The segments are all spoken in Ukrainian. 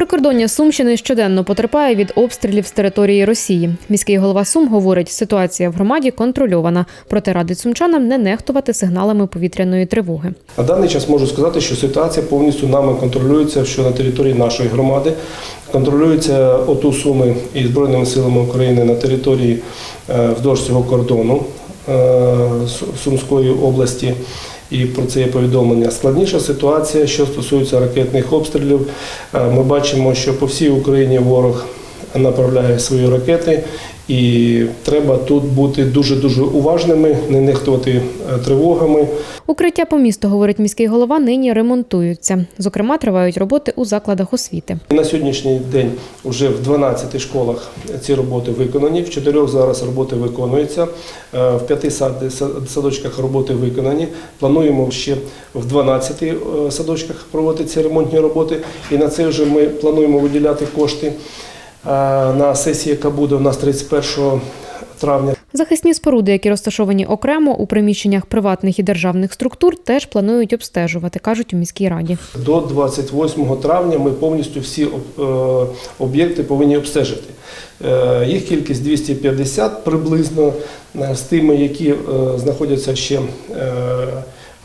Прикордоння Сумщини щоденно потерпає від обстрілів з території Росії. Міський голова Сум говорить, ситуація в громаді контрольована, проте радить сумчанам не нехтувати сигналами повітряної тривоги. На даний час можу сказати, що ситуація повністю нами контролюється, що на території нашої громади контролюється ОТУ Суми і Збройними силами України на території е, вздовж цього кордону е, Сумської області. І про це є повідомлення. Складніша ситуація, що стосується ракетних обстрілів. Е, Ми бачимо, що по всій Україні ворог направляє свої ракети, і треба тут бути дуже дуже уважними, не нехтувати е, тривогами. Укриття по місту, говорить міський голова, нині ремонтуються. Зокрема, тривають роботи у закладах освіти. На сьогоднішній день вже в 12 школах ці роботи виконані, в 4 зараз роботи виконуються, е, в 5 сад- са- садочках роботи виконані. Плануємо ще в 12 е, садочках проводити ці ремонтні роботи. І на це вже ми плануємо виділяти кошти на сесії, яка буде у нас 31 травня. Захисні споруди, які розташовані окремо у приміщеннях приватних і державних структур, теж планують обстежувати, кажуть у міській раді. До 28 травня ми повністю всі е, об'єкти повинні обстежити. Е, Їх кількість 250 приблизно е, з тими, які знаходяться ще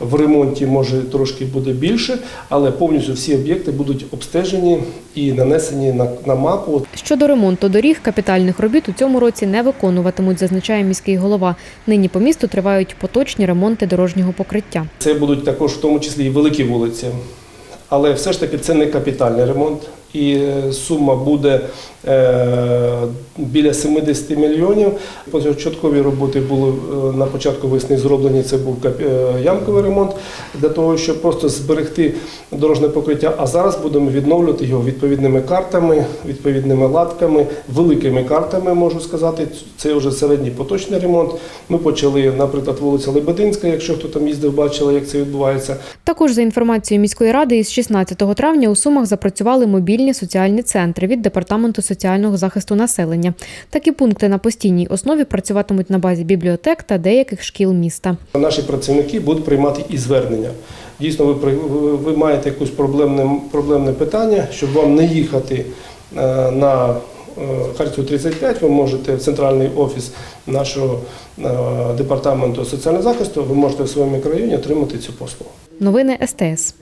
в ремонті, може трошки буде більше, але повністю всі об'єкти будуть обстежені і нанесені на, на мапу. Щодо ремонту доріг, капітальних робіт у цьому році не виконуватимуть, зазначає міський голова. Нині по місту тривають поточні ремонти дорожнього покриття. Це будуть також в тому числі і великі вулиці. Але все ж таки це не капітальний ремонт, і е, сума буде е, біля 70 мільйонів. Початкові роботи були е, на початку весни зроблені. Це був ямковий ремонт для того, щоб просто зберегти дорожне покриття. А зараз будемо відновлювати його відповідними картами, відповідними латками, великими картами, можу сказати. Це вже середній поточний ремонт. Ми почали, наприклад, вулиця Лебединська, якщо хто там їздив, бачили, як це відбувається. Також за інформацією міської ради, із 16 травня у Сумах запрацювали мобільні соціальні центри від департаменту соціального захисту населення. Такі пункти на постійній основі працюватимуть на базі бібліотек та деяких шкіл міста. Наші працівники будуть приймати і звернення. Дійсно, ви, ви, ви маєте якусь проблемне, проблемне питання, щоб вам не їхати е, на е, Харків 35, ви можете в центральний офіс нашого е, департаменту соціального захисту, ви можете в своєму мікрорайоні отримати цю послугу. Новини СТС.